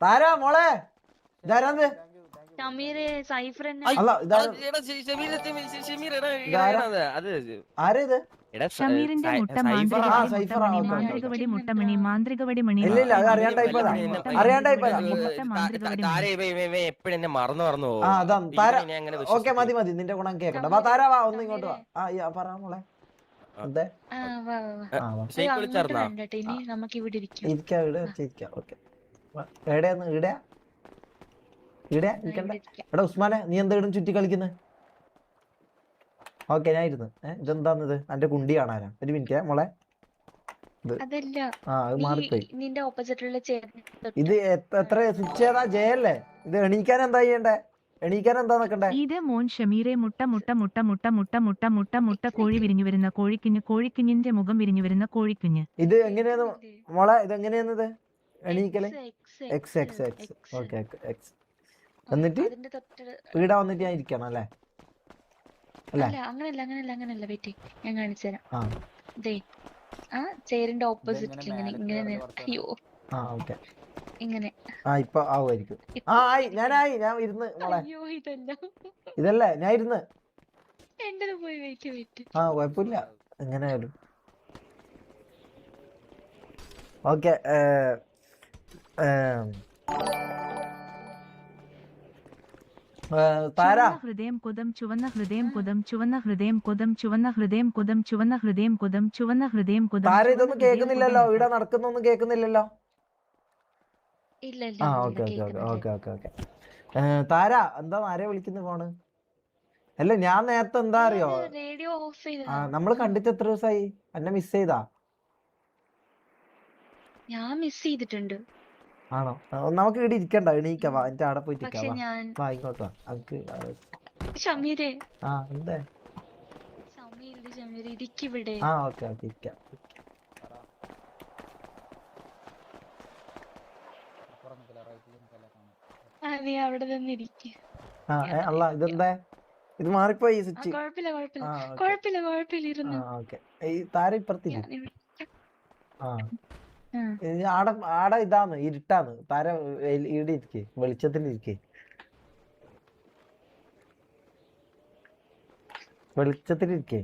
താരാ മോളെ. ഇതാരാന്ന്? അല്ല ഷമീറിന്റെ മുട്ട ഓക്കെ മതി മതി നിന്റെ ഗുണം കേക്കണ്ട വാ താരാ വാ ഒന്ന് ഇങ്ങോട്ട് വാ. ആ പറ മോളെ. ഇരിക്കാം. ഇരിക്കാം ഓക്കെ. എവിടെയാന്ന്? ഇട ഇട ഇരിക്കണ്ട. എടാ ഉസ്മാനെ നീ എന്താ ഇടും ചുറ്റി കളിക്കുന്നത് ഓക്കെ ഞാൻ ഇരുന്ന്. ഏഹ് ഇതെന്താന്നിത് എന്റെ കുണ്ടി കാണാനാ. ഒരു മിനിറ്റ് മോളെ. നിന്റെ ഓപ്പോസിറ്റുള്ള ഇത് എത്ര- എത്ര സ്വിച്ച് ഏതാ ജയല്ലേ? ഇത് എണീക്കാൻ എന്താ ചെയ്യണ്ടേ? എണീക്കാൻ എന്താ നിക്കണ്ടേ? ഇത് മോൻ ഷമീരെ മുട്ട മുട്ട മുട്ട മുട്ട മുട്ട മുട്ട മുട്ട മുട്ട കോഴി വിരിഞ്ഞു വരുന്ന കോഴിക്കുഞ്ഞ് കോഴിക്കുഞ്ഞിന്റെ മുഖം വിരിഞ്ഞു വരുന്ന കോഴിക്കുഞ്ഞ്. ഇത് എങ്ങനെയാന്ന്? മോളെ ഇത് എങ്ങനെയാന്നിത് എണീക്കൽ? X, X X X okay X എന്നിട്ട് ഇവിടെ വന്നിട്ട് ഞാൻ ഇരിക്കണം അല്ലേ? അല്ലേ? അങ്ങനല്ല അങ്ങനല്ല അങ്ങനല്ല വെയിറ്റ് ഞാൻ കാണിച്ചു തരാം. ആ. ദേ ആ ചേരിന്റെ ഓപ്പോസിറ്റ് ഇങ്ങനെ ഇങ്ങനെ അയ്യോ. ആ ഓക്കെ ഇങ്ങനെ. ആ ഇപ്പൊ ആവുമായിരിക്കും. ആ ആയി ഞാനായി ഞാൻ ഇരുന്ന് മോളെ. അയ്യോ ഇതല്ല. ഇതല്ലേ ഞാൻ ഇരുന്ന്. എന്റെ പോയി വെയിറ്റ് വെയിറ്റ്. ആ കുഴപ്പമില്ല. എങ്ങനെയായാലും. ഓക്കെ ഹൃദയം കുതം ചുവന്ന ഹൃദയം കുതം ചുവന്ന ഹൃദയം കുതം ചുവന്ന ഹൃദയം കുതം ചുവന്ന ഹൃദയം കുതം ചുവന്ന ഹൃദയം കുതം താര ഇതൊന്നും കേൾക്കുന്നില്ലല്ലോ. ഇവിടെ നടക്കുന്നൊന്നും കേൾക്കുന്നില്ലല്ലോ. ഇല്ല ആ okay okay okay okay okay. Tara എന്താ ആരെ വിളിക്കുന്ന ഫോണ്? അല്ല ഞാൻ നേരത്തെ എന്താ അറിയോ? റേഡിയോ ഓഫ് ചെയ്ത ആ നമ്മൾ കണ്ടിട്ട് എത്ര ദിവസമായി എന്നെ മിസ് ചെയ്താ? ഞാൻ മിസ് ചെയ്തിട്ടുണ്ട്. ആണോ? നമുക്ക് ഇവിടെ ഇരിക്കണ്ട എണീക്ക വാ എന്റെ അവിടെ പോയിട്ട് പക്ഷെ ഇരിക്കാം വാ. ഞാൻ വാ ഇങ്ങോട്ട് വാ. അനക്ക് ആ, ഷമീരെ ആ എന്താ? സമീര് ഷമീര് ഇരിക്കിവിടെ ആ ഓക്കെ ഓക്കെ ഇരിക്കാം. ആ നീ അവിടെ തന്നെ ഇരിക്ക. ആ ഏ, അല്ല ഇതെന്താ? ഇത് മാറിപ്പോയി ആ സ്വിച്ച്. കൊഴപ്പില്ല കൊഴപ്പില്ല ഓക്കെ. ആ ഇരുന്നു. ഓക്കെ. ഈ താര ഇപ്പുറത്തില്ല? ഞാൻ ഇവിടെ- ആ. ആടെ ആടെ ഇതാന്ന് ഇരുട്ടാന്ന്. താര ഇവിടെ ഇരിക്കേ വെളിച്ചത്തിൽ ഇരിക്കേ വെളിച്ചത്തിൽ ഇരിക്കേ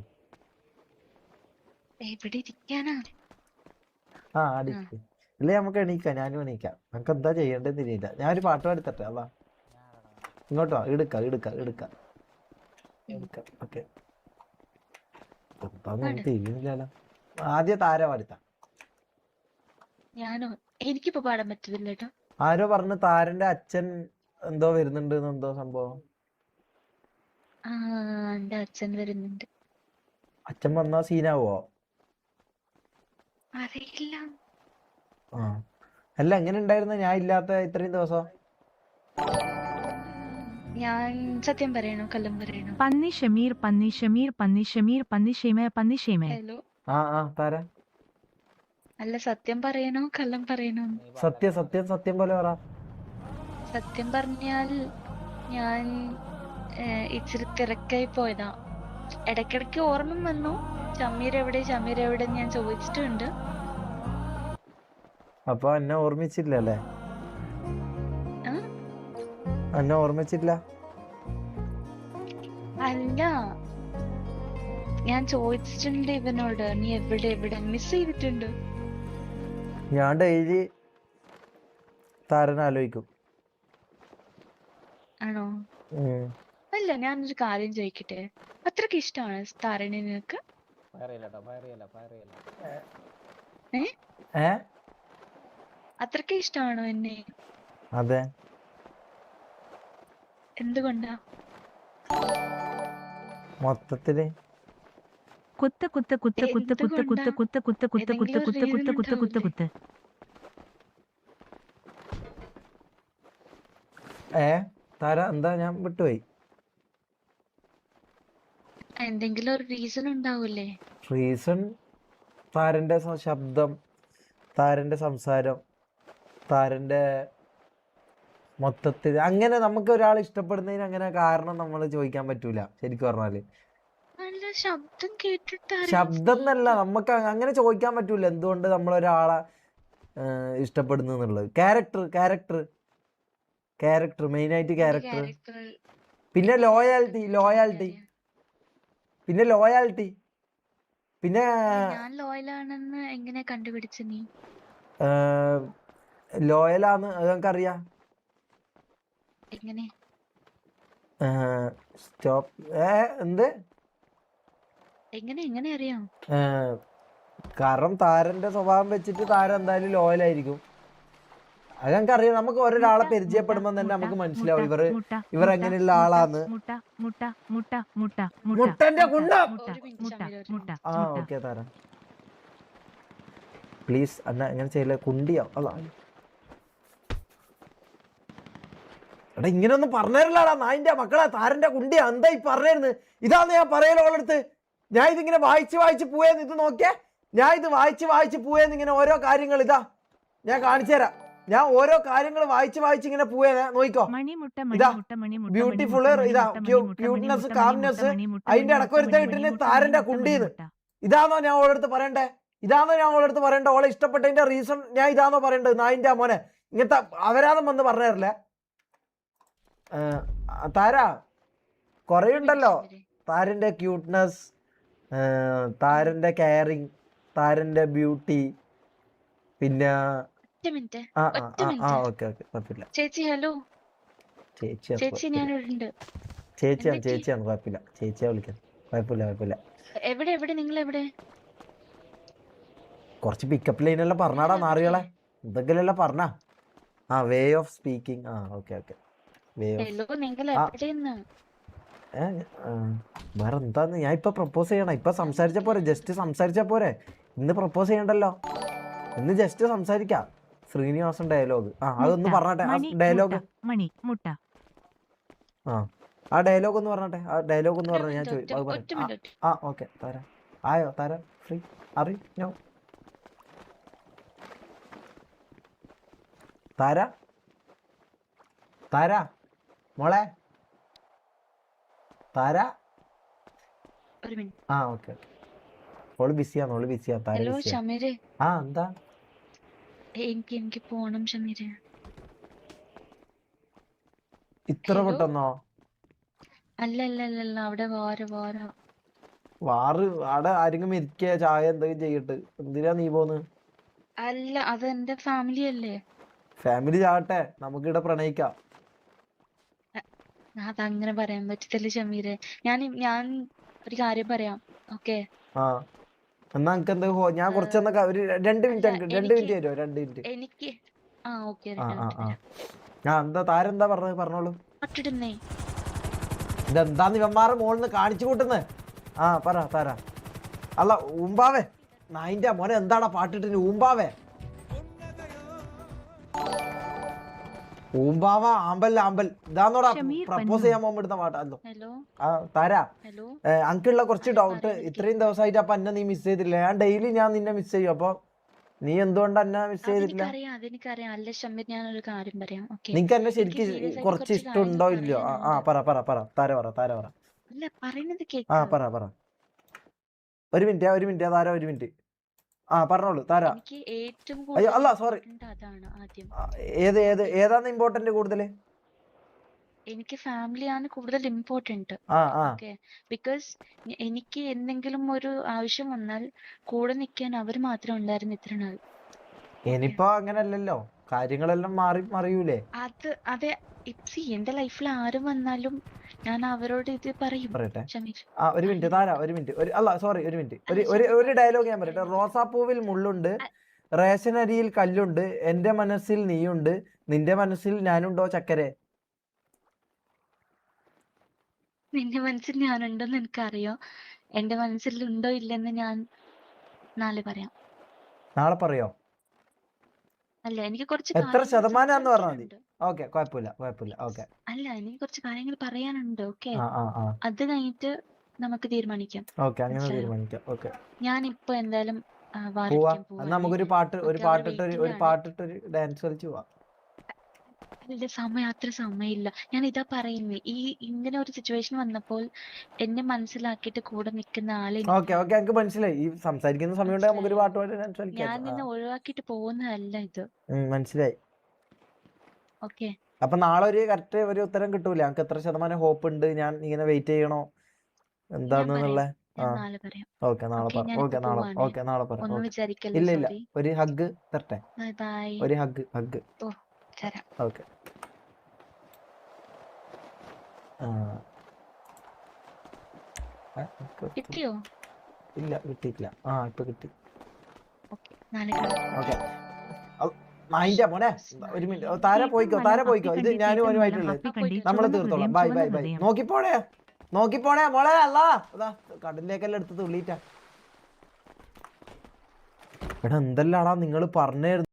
ആ ആടെ ഇല്ലേ നമുക്ക് എണീക്കാം. ഞാനും എണീക്കാം. നമുക്ക് എന്താ ചെയ്യേണ്ടത് തിരിയില്ല ഞാനൊരു പാട്ട് പാടിത്തട്ടെ അതാ ഇങ്ങോട്ട് എടുക്കാം എടുക്കാം എടുക്കാം. എടുക്കാം ഓക്കെ. എന്താന്ന് തിരിയുന്നില്ലല്ലോ ആദ്യം താര പാടിത്ത ഞാനോ എനിക്കിപ്പോ പാടാൻ പറ്റത്തില്ല കേട്ടോ ആരോ പറഞ്ഞു താരന്റെ അച്ഛൻ എന്തോ വരുന്നുണ്ട് എന്തോ സംഭവം. ആ എന്റെ അച്ഛൻ വരുന്നുണ്ട്. അച്ഛൻ വന്നാ സീനാവോ? അറിയില്ല. ആ. അല്ല എങ്ങനെ ഉണ്ടായിരുന്നു? ഞാൻ ഇല്ലാത്ത ഇത്രയും ദിവസം. ഞാൻ സത്യം പറയണോ? കള്ളം പറയണോ? പന്നി ഷമീർ പന്നി ഷമീർ പന്നി ഷമീർ പന്നി ഷമീർ പന്നി ഷമീർ ഹലോ. ആ ആ താര. അല്ല സത്യം പറയണോ? കള്ളം പറയണോ? സത്യം സത്യം സത്യം പോലെ പറ. സത്യം പറഞ്ഞാൽ ഞാൻ ഇച്ചിരി തിരക്കായി പോയതാ. ഇടക്കിടക്ക് ഓർമ്മ വന്നു. ഷമീർ എവിടെ ഷമീർ എവിടെ ഞാൻ ചോദിച്ചിട്ടുണ്ട്. അപ്പൊ എന്നെ ഓർമ്മിച്ചില്ല അല്ലേ? എന്നെ ഓർമ്മിച്ചില്ല? അല്ല. ഞാൻ ചോദിച്ചിട്ടുണ്ട് ഇവനോട്. നീ എവിടെ എവിടെ? മിസ് ചെയ്തിട്ടുണ്ട്. ഞാൻ ഡെയിലി താരനെ ആലോചിക്കും. ആണോ? അല്ല ഞാൻ ഒരു കാര്യം ചോദിക്കട്ടെ? അത്രയ്ക്ക് ഇഷ്ടമാണ് താരനെ നിനക്ക്? അത്രയ്ക്ക് ഇഷ്ടമാണോ എന്നെ? അതെ. എന്തുകൊണ്ടാ? മൊത്തത്തിൽ കുത്ത് കുത്ത് കുത്ത് കുത്ത് കുത്ത് കുത്ത് കുത്ത് കുത്ത് കുത്ത് കുത്ത് കുത്ത് കുത്ത് കുത്ത് കുത്ത് കുത്ത്. ഏ താര എന്താ ഞാൻ വിട്ടുപോയി? എന്തെങ്കിലും ഒരു റീസൺ ഉണ്ടാവൂലേ? റീസൺ താരന്റെ ശബ്ദം താരന്റെ സംസാരം താരന്റെ മൊത്തത്തിൽ അങ്ങനെ നമുക്ക് ഒരാൾ ഇഷ്ടപ്പെടുന്നതിന് അങ്ങനെ കാരണം നമ്മൾ ചോദിക്കാൻ പറ്റൂല ശരിക്കും പറഞ്ഞാൽ. ശബ്ദം കേട്ടിട്ട്. ശബ്ദം എന്നല്ല നമുക്ക് അങ്ങനെ ചോദിക്കാൻ പറ്റൂല എന്തുകൊണ്ട് നമ്മൾ ഒരാളെ ഇഷ്ടപ്പെടുന്നു എന്നുള്ളത് ക്യാരക്ടർ ക്യാരക്ടർ. ക്യാരക്ടർ മെയിൻ ആയിട്ട് ക്യാരക്ടർ. ക്യാരക്ടർ? പിന്നെ ലോയാലിറ്റി ലോയാലിറ്റി. പിന്നെ ലോയാലിറ്റി. പിന്നെ ഞാൻ ലോയലാണെന്ന് എങ്ങനെ കണ്ടുപിടിച്ച നീ? ലോയലാന്ന് അത് നമുക്കറിയാം എങ്ങനെ? സ്റ്റോപ്പ് ഏ എന്ത്? എങ്ങനെ എങ്ങനെ അറിയാം? കാരണം താരന്റെ സ്വഭാവം വെച്ചിട്ട് താരം എന്തായാലും ലോയലായിരിക്കും അത് ഞങ്ങൾക്ക് അറിയാം. നമുക്ക് ഒരാളെ പരിചയപ്പെടുമ്പോ പരിചയപ്പെടുമ്പോൾ തന്നെ നമുക്ക് മനസ്സിലാവും. ഇവർ ഇവർ എങ്ങനെയുള്ള ആളാന്ന്. മുട്ട മുട്ട മുട്ട മുട്ട മുട്ട. മുട്ടന്റെ കുണ്ട ആ ഓക്കെ താരം. പ്ലീസ് അന്ന എങ്ങനെ ചെയ്യില്ല? കുണ്ടിയോ? അല്ല എടാ ഇങ്ങനൊന്നും പറഞ്ഞില്ലടാ നായിന്റെ മക്കളെ. താരന്റെ കുണ്ടിയാ. എന്താ ഈ പറഞ്ഞിരുന്നു ഇതാന്ന് ഞാൻ പറയലോ അവളടുത്ത് ഞാൻ ഇതിങ്ങനെ വായിച്ച് വായിച്ച് പോയെന്ന് ഇത് നോക്കിയേ. ഞാൻ ഇത് വായിച്ച് വായിച്ച് പോയെന്ന് ഇങ്ങനെ ഓരോ കാര്യങ്ങൾ ഇതാ. ഞാൻ കാണിച്ചു തരാം. ഞാൻ ഓരോ കാര്യങ്ങൾ വായിച്ച് വായിച്ച് ഇങ്ങനെ പോയേ നോക്കിക്കോ. ഇതാ, മുട്ട, ഇതാ, ക്യൂട്ട്നെസ് മുട്ട, അതിന്റെ ഇടയ്ക്ക് ഇടയ്ക്ക് മുട്ട, ഒരുത്തൻ മണി ഇട്ടിന് മുട്ട, താരന്റെ കുണ്ടീന്ന്. ഇതാണോ ഞാൻ ഓളടുത്ത് പറയണ്ടേ? ഇതാണോ ഞാൻ ഓളടുത്ത് പറയണ്ടേ? ഓളെ ഇഷ്ടപ്പെട്ടതിന്റെ റീസൺ ഞാൻ ഇതാണോ പറയണ്ടത് നായിന്റെ മോനെ. ഇങ്ങനത്തെ അവരാതം വന്ന് പറഞ്ഞു തരില്ലേ താര കൊറേ ഉണ്ടല്ലോ താരന്റെ ക്യൂട്ട്നെസ് താരന്റെ കെയറിങ് താരന്റെ ബ്യൂട്ടി പിന്നെ ചേച്ചി ഹലോ ചേച്ചിയാണ് ചേച്ചി. ഉണ്ട് ചേച്ചിയാണ്? ചേച്ചിയാണ് കുഴപ്പമില്ല. ചേച്ചിയെ വിളിക്കാം കുഴപ്പമില്ല കുഴപ്പമില്ല. എവിടെ എവിടെ നിങ്ങൾ എവിടെ കുറച്ച് പിക്കപ്പ് ലൈനെല്ലാം പറഞ്ഞാടാ നാറികളെ എന്തെങ്കിലും പറഞ്ഞ? ആ വേ ഓഫ് സ്പീക്കിംഗ് ആ ഓക്കെ ഓക്കെ വേ ഓഫ് വേറെ എന്താന്ന് ഞാൻ ഇപ്പൊ പ്രപ്പോസ് ചെയ്യണം. ഇപ്പൊ സംസാരിച്ച പോരെ. ജസ്റ്റ് സംസാരിച്ച പോരെ. ഇന്ന് പ്രപ്പോസ് ചെയ്യണ്ടല്ലോ. ഇന്ന് ജസ്റ്റ് സംസാരിക്കാം. ശ്രീനിവാസൻ ഡയലോഗ് ആ അതൊന്ന് പറഞ്ഞാട്ടെ. ആ ഡയലോഗ് മണി മുട്ട. ആ ആ ഡയലോഗ് ഒന്ന് പറഞ്ഞാട്ടെ. ആ ഡയലോഗ് ഒന്ന് പറഞ്ഞ ഞാൻ ചോദിക്കും ആ ഓക്കെ തരാം. ആയോ? തരാം. ഫ്രീ അറി നോ താര. താര. മോളെ. താര? ആ ഓക്കെ ഓൾ ബിസിയാണ് ഓൾ ബിസിയാ താര ഹലോ ഷമീര് ആ. എന്താ? എനിക്ക് എനിക്ക് പോണം ഷമീരെ ഇത്ര? പെട്ടെന്നോ? അല്ല അല്ല അല്ല അവിടെ വാര വാര. വാറ് അവിടെ ആരെങ്കിലും ഇരിക്കുക ചായ എന്തെങ്കിലും ചെയ്യട്ട്? എന്തിനാ നീ പോന്ന്? അല്ല അത് എന്റെ ഫാമിലി അല്ലേ? ഫാമിലി ചാവട്ടെ നമുക്കിവിടെ പ്രണയിക്കാം. അതങ്ങനെ പറയാൻ പറ്റത്തില്ല ഷമീരെ ഞാൻ ഞാൻ ഒരു കാര്യം പറയാം. ഓക്കെ? എന്നാ എനിക്ക് എന്താ ഞാൻ കുറച്ച് ഒരു രണ്ട് മിനിറ്റ് രണ്ട് മിനിറ്റ് തരുമോ രണ്ട് മിനിറ്റ്. എനിക്ക് ആ ഓക്കെ ഞാൻ എന്താ താരെന്താ പറഞ്ഞത്? പറഞ്ഞോളൂ. പാട്ടിടുന്നേ ഇതെന്താന്ന് ഇവന്മാരെ മോളിന്ന് കാണിച്ചു കൂട്ടുന്നത് ആ പറ താര. അല്ല ഊമ്പാവേ. നായിന്റെ മോനെ എന്താടാ പാട്ടിട്ടിന് ഊമ്പാവേ. ഊമ്പാവ ആമ്പൽ ആമ്പൽ. ഇതാന്നോടാ പ്രപ്പോസ് ചെയ്യാൻ പോകുമ്പോ ആ താര. കുറച്ച് ഡൗട്ട് ഇത്രയും ദിവസമായിട്ട് അപ്പൊ എന്നെ നീ മിസ് ചെയ്തില്ല ഞാൻ ഡെയിലി ഞാൻ നിന്നെ മിസ് ചെയ്യും. അപ്പൊ നീ എന്തുകൊണ്ട് എന്നെ മിസ് ചെയ്തില്ല നിനക്ക് എന്നെ ശരിക്കും കുറച്ച് ഇഷ്ടമുണ്ടോ ഇല്ലയോ? ആ പറ പറ പറ. താര പറ താര പറ. ആ പറ പറ. ഒരു മിനിറ്റ് ഒരു മിനിറ്റ് താര ഒരു മിനിറ്റ് ആ പറഞ്ഞോളൂ താരാ. അയ്യോ, അല്ല, സോറി ഏത് ഏത് ഏതാണ് ഇമ്പോർട്ടന്റ് കൂടുതൽ എനിക്ക് ഫാമിലിയാണ് കൂടുതൽ ഇമ്പോർട്ടന്റ് ഓക്കെ ബിക്കോസ് എനിക്ക് എന്തെങ്കിലും ഒരു ആവശ്യം വന്നാൽ കൂടെ നിൽക്കാൻ അവർ മാത്രം ഉണ്ടായിരുന്നു ഇത്ര നാൾ. ഇനിയിപ്പോ അങ്ങനല്ലല്ലോ. കാര്യങ്ങളെല്ലാം മാറി മറിയൂലേ? അത് അതെ. സി എന്റെ ലൈഫിൽ ആരും വന്നാലും ഞാൻ അവരോട് ഇത് പറയും. പറയട്ടെ. ആ ഒരു മിനിറ്റ്. താര ഒരു മിനിറ്റ്. ഒരു അല്ല സോറി ഒരു മിനിറ്റ്. ഒരു ഒരു ഒരു ഡയലോഗ് ഞാൻ പറയട്ടെ. റോസാപ്പൂവിൽ മുള്ളുണ്ട് റേഷൻ അരിയിൽ കല്ലുണ്ട് എന്റെ മനസ്സിൽ നീയുണ്ട് നിന്റെ മനസ്സിൽ ഞാനുണ്ടോ ചക്കരെ? നിന്റെ മനസ്സിൽ ഞാനുണ്ടെന്ന് എനിക്കറിയോ? എന്റെ മനസ്സിൽ ഉണ്ടോ ഇല്ലെന്ന് ഞാൻ നാളെ പറയാം. നാളെ പറയോ? അല്ല എനിക്ക് കുറച്ച് എത്ര ശതമാനാന്ന് പറഞ്ഞാ മതി. ഓക്കെ കുഴപ്പമില്ല കുഴപ്പമില്ല. ഓക്കെ. അല്ല എനിക്ക് കുറച്ച് കാര്യങ്ങൾ പറയാനുണ്ട്. ഓക്കെ? അത് കഴിഞ്ഞിട്ട് നമുക്ക് തീരുമാനിക്കാം. ഓക്കെ അങ്ങനെ തീരുമാനിക്കാം. ഓക്കെ. ഞാൻ ഇപ്പൊ എന്തായാലും. നമുക്കൊരു പാട്ട് ഒരു പാട്ടിട്ട് ഒരു പാട്ടിട്ട് ഒരു ഡാൻസ് കളിച്ച് പോവാം. ഇല്ല സമയം അത്ര സമയമില്ല. ഞാൻ ഇതാ പറയുന്നേ ഈ ഇങ്ങനെ ഒരു സിറ്റുവേഷൻ വന്നപ്പോൾ എന്നെ മനസ്സിലാക്കിയിട്ട് കൂടെ നിൽക്കുന്ന ആളെ എനിക്ക് ഓക്കെ ഓക്കെ എനിക്ക് മനസ്സിലായി. ഈ സംസാരിക്കുന്ന സമയം കൊണ്ട് നമുക്കൊരു പാട്ട് പാടി ഡാൻസ് ഞാൻ നിന്നെ ഒഴിവാക്കിയിട്ട് പോകുന്നതല്ല ഇത്. മനസ്സിലായി. ഓക്കെ. അപ്പൊ നാളെ ഒരു കറക്റ്റ് ഒരു ഉത്തരം കിട്ടൂല. ഞങ്ങൾക്ക് എത്ര ശതമാനം ഹോപ്പ് ഉണ്ട്? ഞാൻ ഇങ്ങനെ വെയിറ്റ് ചെയ്യണോ? എന്താണെന്നുള്ള? ഓക്കെ നാളെ ഓക്കേ, പറ. ഓക്കെ നാളെ. ഓക്കെ നാളെ പറ. ഇല്ല ഇല്ല. ഒരു ഹഗ് തരട്ടെ. ഒരു ഹഗ് ഹഗ് തരാം ഓക്കെ. കിട്ടിയോ? ഇല്ല കിട്ടിയിട്ടില്ല. ആ ഇപ്പൊ കിട്ടി. ഒരു മിനിറ്റ്. താര പോയിക്കോ താര പോയിക്കോ. ഇത് ഞാനും അവനുമായിട്ടുള്ളത് നമ്മളെ തീർത്തോളാം. Bye bye bye. നോക്കിപ്പോണേ നോക്കിപ്പോണേ മോളെ അല്ല. അതാ കടലിലേക്കെല്ലാം എടുത്ത് തുള്ളിയിട്ടാ. എടാ എന്തെല്ലാടാ നിങ്ങൾ പറഞ്ഞായിരുന്നു